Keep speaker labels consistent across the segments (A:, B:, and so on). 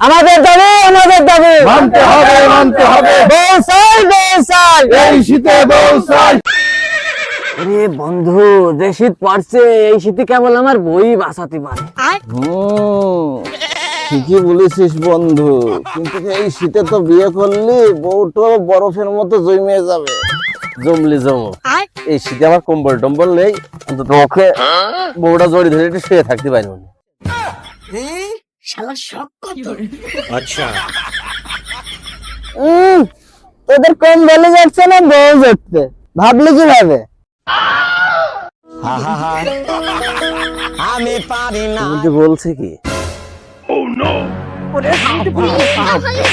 A: আমাদের দাবি আমাদের দাবি।
B: মানতে হবে মানতে হবে।
A: বৌসাই বৌসাই
B: এই শীতে বৌসাই
A: আরে বন্ধু যে শীত পড়ছে এই শীতে কেবল আমার বই বাঁচাতে পারে।
B: হুম, ঠিকই বলেছিস বন্ধু। কিন্তু এই শীতে তো বিয়ে করলি বউটো বরফের মতো জমে যাবে। জমলি জম এই শীতে আমার কম্বল টম্বল নেই অন্তত ওকে বউটা জড়ি ধরে একটু শুয়ে থাকতে পারব না
A: উম, তোদের কম বলে যাচ্ছে না বউ যাচ্ছে। ভাবলি কীভাবে? আমি পারি না।
B: বলছে কি?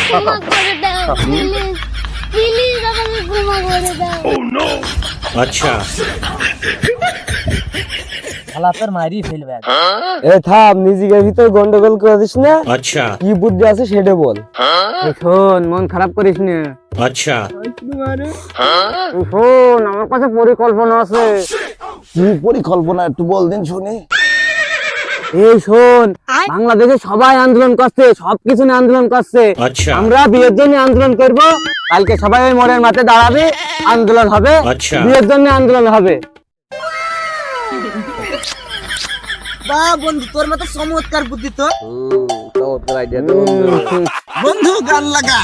C: ক্ষমা করে দাও প্লিজ প্লিজ আমাকে ক্ষমা করে দাও।
B: হ্যাঁ। গন্ডগোল করিস না।
D: আচ্ছা।
B: কি বুদ্ধি আছে সেটা বল। হ্যাঁ।
A: শোন মন খারাপ করিস না।
D: আচ্ছা।
A: শোন আমার কাছে পরিকল্পনা আছে।
B: কি পরিকল্পনা একটু বল দিন শুনি।
A: এই শোন বাংলাদেশে সবাই আন্দোলন করছে সবকিছু নিয়ে আন্দোলন করছে।
D: আচ্ছা।
A: আমরা বিয়ের জন্য আন্দোলন করব কালকে সবাই মনের মাঠে দাঁড়াবে আন্দোলন হবে।
D: আচ্ছা।
A: বিয়ের জন্য আন্দোলন হবে।
E: বা বন্ধু তোর মতো চমৎকার বুদ্ধি তো।
B: চমৎকার আইডিয়া
E: বন্ধু। গান লাগা।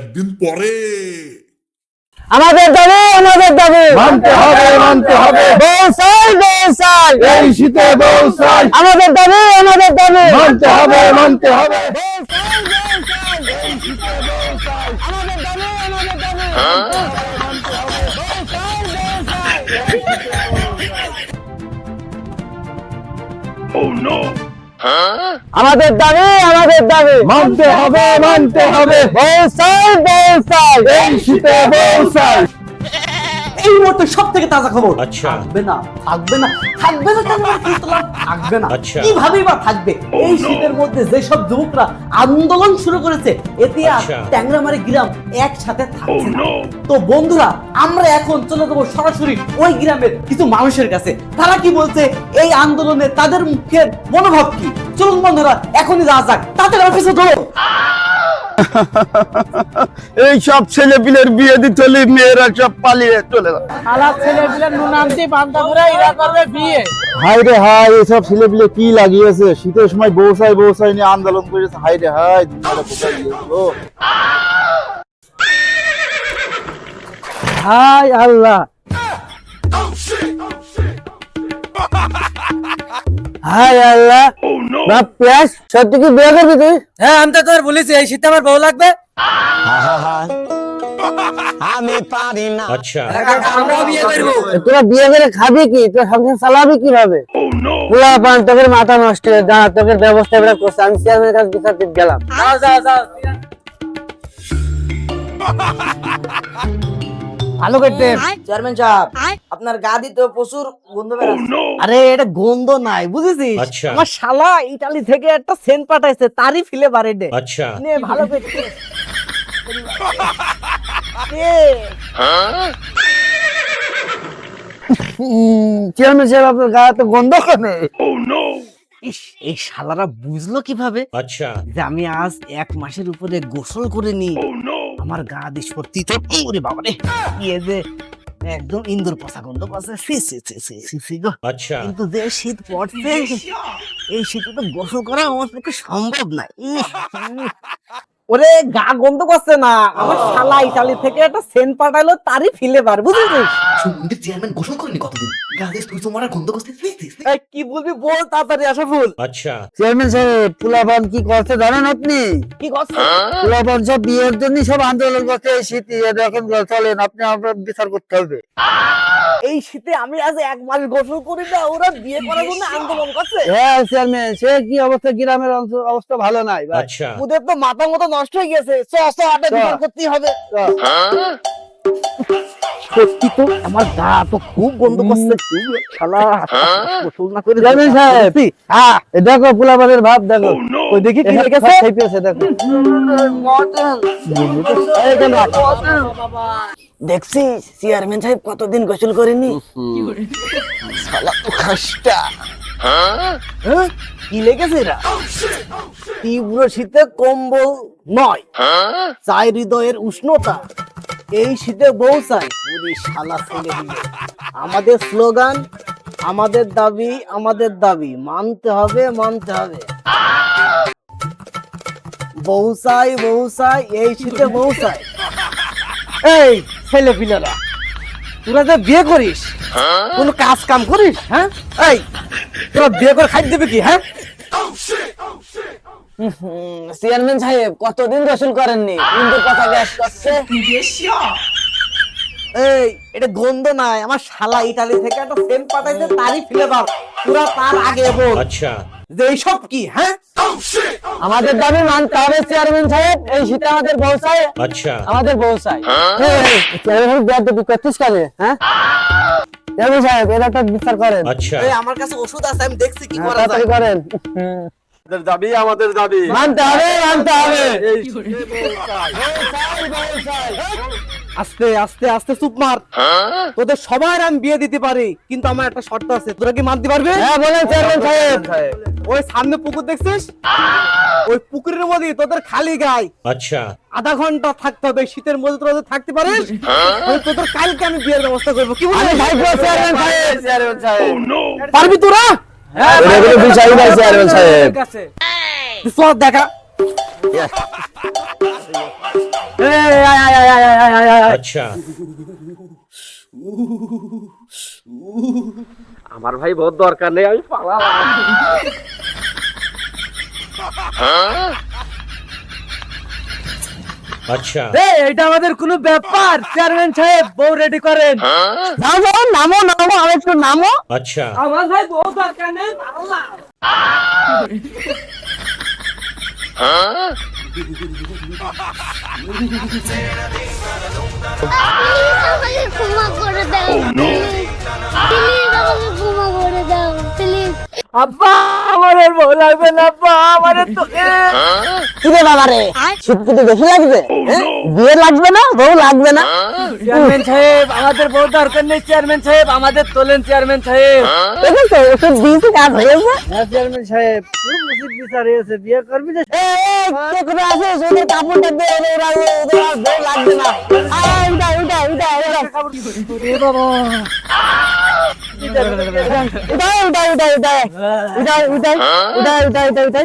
F: একদিন পরে
A: আমাদের দাবি আমাদের দাবি
B: মানতে হবে মানতে হবে।
A: বৌসাই বৌসাই।
B: এই শীতে বৌসাই।
A: আমাদের দাবি আমাদের দাবি।
B: মানতে হবে মানতে হবে।
A: আমাদের দাবি আমাদের দাবি।
B: মানতে হবে মানতে হবে।
A: বৌসাই বৌসাই।
B: এই শীতে বৌসাই।
E: মুহূর্তে সব থেকে তাজা খবর।
D: আচ্ছা।
E: থাকবে না থাকবে না থাকবে না থাকবে না।
D: আচ্ছা।
E: কিভাবেই বা থাকবে? এই শীতের মধ্যে যেসব যুবকরা আন্দোলন শুরু করেছে এতে আর
D: আচ্ছা।
E: ট্যাংরামারি গ্রাম একসাথে থাকছে না। তো বন্ধুরা আমরা এখন চলে যাব সরাসরি ওই গ্রামের কিছু মানুষের কাছে। তারা কি বলছে? এই আন্দোলনে তাদের মুখের মনোভাব কি? চলুন বন্ধুরা এখনই যাওয়া যাক। তাদের অফিসে ধরো
B: এই সব ছেলে পিলের বিয়ে দিতে হলে মেয়েরা সব পালিয়ে চলে
A: ছেলে পিলে নুনান্তি করে করবে বিয়ে।
B: হাই রে হাই এসব ছেলে পিলে কি লাগিয়েছে? শীতের সময় বৌসাই বৌসাই নিয়ে আন্দোলন করেছে। হাই রে হাই দুনিয়াটা কোথায় গিয়েছিল
A: হাই আল্লাহ। Oh, সত্যি কি বিয়ে করবি তুই? হ্যাঁ আমি তো তোর বলেছি এই শীতে আমার বউ লাগবে।
D: আমি আচ্ছা। বিয়ে করব।
A: তোরা বিয়ে করে খাবি কি? তোর সংসার চালাবি কীভাবে? Oh, পুরা মাথা নষ্ট হয়ে দাঁড়া তোকে ব্যবস্থা এবার করছে। আমি চেয়ারম্যানের কাছে গেলাম। ভালো করতে।
E: চেয়ারম্যান সাহেব আপনার গাদি তো প্রচুর গন্ধ oh, আরে এটা গন্ধ নাই বুঝেছিস?
D: আচ্ছা।
E: আমার শালা ইটালি থেকে একটা সেন্ট পাঠাইছে তারই ফিলে বারেডে
D: আচ্ছা।
E: নে ভালো করতে
A: চেয়ারম্যান সাহেব আপনার গা তো গন্ধ কেন?
E: Oh, এই শালারা বুঝলো কীভাবে?
D: আচ্ছা।
E: যে আমি আজ এক মাসের উপরে গোসল করে নি oh, আমার গা দিস ভর্তি তো। ওরে বাবা রে ইয়ে যে একদম ইন্দুর পচা গন্ধ পাচ্ছে। সি সি সি সি সি সি গো।
D: আচ্ছা।
E: কিন্তু যে শীত পড়ছে এই শীতে তো গোসল করা আমার পক্ষে সম্ভব নয় ওরে গা গন্ধ করছে না। আমার শালা ইতালি থেকে একটা সেন পাঠালো তারই ফিলেবার বুঝেছিস
G: চেয়ারম্যান ঘোষণা করিনি কতদিন? তুই তোমার গন্ধ করতে
E: কি বলবি বল তাড়াতাড়ি
D: আচ্ছা।
A: চেয়ারম্যান পোলাপান কি জানেন আপনি?
E: কি
A: পোলাপান সব বিয়ের জন্য সব আন্দোলন করছে এই ইয়ে চলেন আপনি আপনার বিচার করতে হবে।
E: এই শীতে আমি আজ এক মাস গোসল করি না ওরা বিয়ে করার জন্য আন্দোলন করছে।
A: হ্যাঁ চেয়ারম্যান সে কি অবস্থা? গ্রামের অবস্থা ভালো নাই
D: আচ্ছা।
E: ওদের তো মাথা মতো নষ্ট হয়ে গেছে। চ চ আটে। করতেই হবে। সত্যি তো? আমার গা তো খুব গন্ধ করছে। শালা গোসল না করে
A: চেয়ারম্যান সাহেব হ্যাঁ। এ দেখো পোলাপানের ভাব দেখো।
E: ওই দেখি কি লেগেছে
A: খেপেছে, দেখো। দেখছিস চেয়ারম্যান সাহেব কতদিন গোসল করেনি?
B: শালা তো খাসটা
E: হ্যাঁ? কি লেগেছে এরা? তীব্র শীতে কম্বল নয়। চাই হৃদয়ের উষ্ণতা। এই শীতে বউ চাই। শালা ছেলে আমাদের স্লোগান, আমাদের দাবি আমাদের দাবি। মানতে হবে মানতে হবে। বউ চাই বউ চাই, এই শীতে বউ চাই। এই ছেলে পিলেরা তোরা যে বিয়ে করিস কোন কাজ কাম করিস হ্যাঁ? এই তোরা বিয়ে করে খাই দেবে কি হ্যাঁ?
A: চেয়ারম্যান সাহেব কতদিন রসুল করেননি? কথা করছে?
E: এই এটা গন্ধ নাই আমার শালা ইতালি থেকে একটা পাঠাইছে তারই দাও। তোরা তার আগে বল।
D: আচ্ছা।
E: যে এইসব কি হ্যাঁ?
A: আমাদের দাবি মানতে হবে চেয়ারম্যান সাহেব। এই শীতে আমাদের পৌঁছায়
D: আচ্ছা।
A: আমাদের পৌঁছায় চেয়ারম্যান ব্যাট দেবি করতিস কাজে হ্যাঁ? চেয়ারম্যান সাহেব হ্যাঁ? বিচার করেন।
E: আচ্ছা। আমার কাছে ওষুধ আছে আমি দেখছি কি
A: হ্যাঁ,
E: করা যায়।
A: করেন।
B: আমাদের দাবি
A: মানতে হবে মানতে হবে।
E: আস্তে আস্তে আস্তে চুপ মার। হ্যাঁ? তোদের সবার আমি বিয়ে দিতে পারি কিন্তু আমার একটা শর্ত আছে। তোরা কি মানতে পারবে?
A: হ্যাঁ বলেন চেয়ারম্যান সাহেব।
E: ওই সামনে পুকুর দেখছিস? ওই পুকুরের মধ্যে তোদের খালি গায়ে।
D: আচ্ছা।
E: আধা ঘণ্টা থাকতে হবে শীতের মধ্যে তোরা যদি থাকতে পারিস তোদের কালকে আমি বিয়ের ব্যবস্থা করব। কি বলে
A: ভাই চেয়ারম্যান oh,
E: পারবি তোরা? দেখা। আমার ভাই বহুত দরকার নেই আমি পালালাম। আচ্ছা। এটা আমাদের কোনো ব্যাপার। চেয়ারম্যান সাহেব বউ রেডি করেন।
A: নামো নামো নামো আমি একটু নামো।
D: আচ্ছা।
E: আমার ভাই বউ দরকার নেই
C: আল্লাহ করে দাও oh, তুমি করে দাও।
E: আব্বা আমার বউ লাগবে না আব্বা আমার তো
A: বাবা রে বেশি লাগবে হ্যাঁ? বিয়ে লাগবে না বউ লাগবে না
E: চেয়ারম্যান সাহেব আমাদের বউ দরকার নেই চেয়ারম্যান সাহেব আমাদের তোলেন চেয়ারম্যান সাহেব
A: দেখেছ ওষুধ দিয়েছি কাজ হয়েছে
E: হ্যাঁ চেয়ারম্যান সাহেব খুব উচিত বিচার হয়েছে বিয়ে করবি না
A: এই, এই, কে কোথায় আছিস? ওদের কাপড়টা ওদের বউ লাগবে না। আয়, উঠা, উঠা, উঠা, উঠা। উঠা, উঠা, উঠা, উঠা। উঠা, উঠা, উঠা, উঠা, উঠা, উঠা।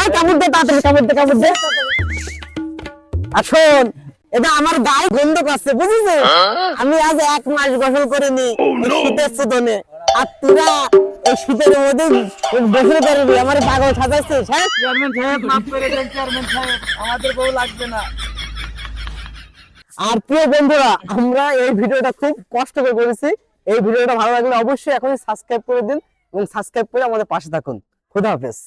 A: এই, কাপড় দে, তাড়াতাড়ি কাপড় দে, কাপড় দে। আর শোন, এটা আমার গায়ে গন্ধ বুঝেছিস? আমি আজ এক মাস গোসল করিনি শীতের সিজনে। আর তোরা এই শীতের মধ্যে গোসল করবি আমার পাগল সাজাচ্ছিস হ্যাঁ?
E: চেয়ারম্যান সাহেব মাফ করে দেন চেয়ারম্যান সাহেব আমাদের বউ লাগবে না।
A: আর প্রিয় বন্ধুরা আমরা এই ভিডিওটা খুব কষ্ট করে করেছি। এই ভিডিওটা ভালো লাগলে অবশ্যই এখনই সাবস্ক্রাইব করে দিন। এবং সাবস্ক্রাইব করে আমাদের পাশে থাকুন। খুদা হাফেজ।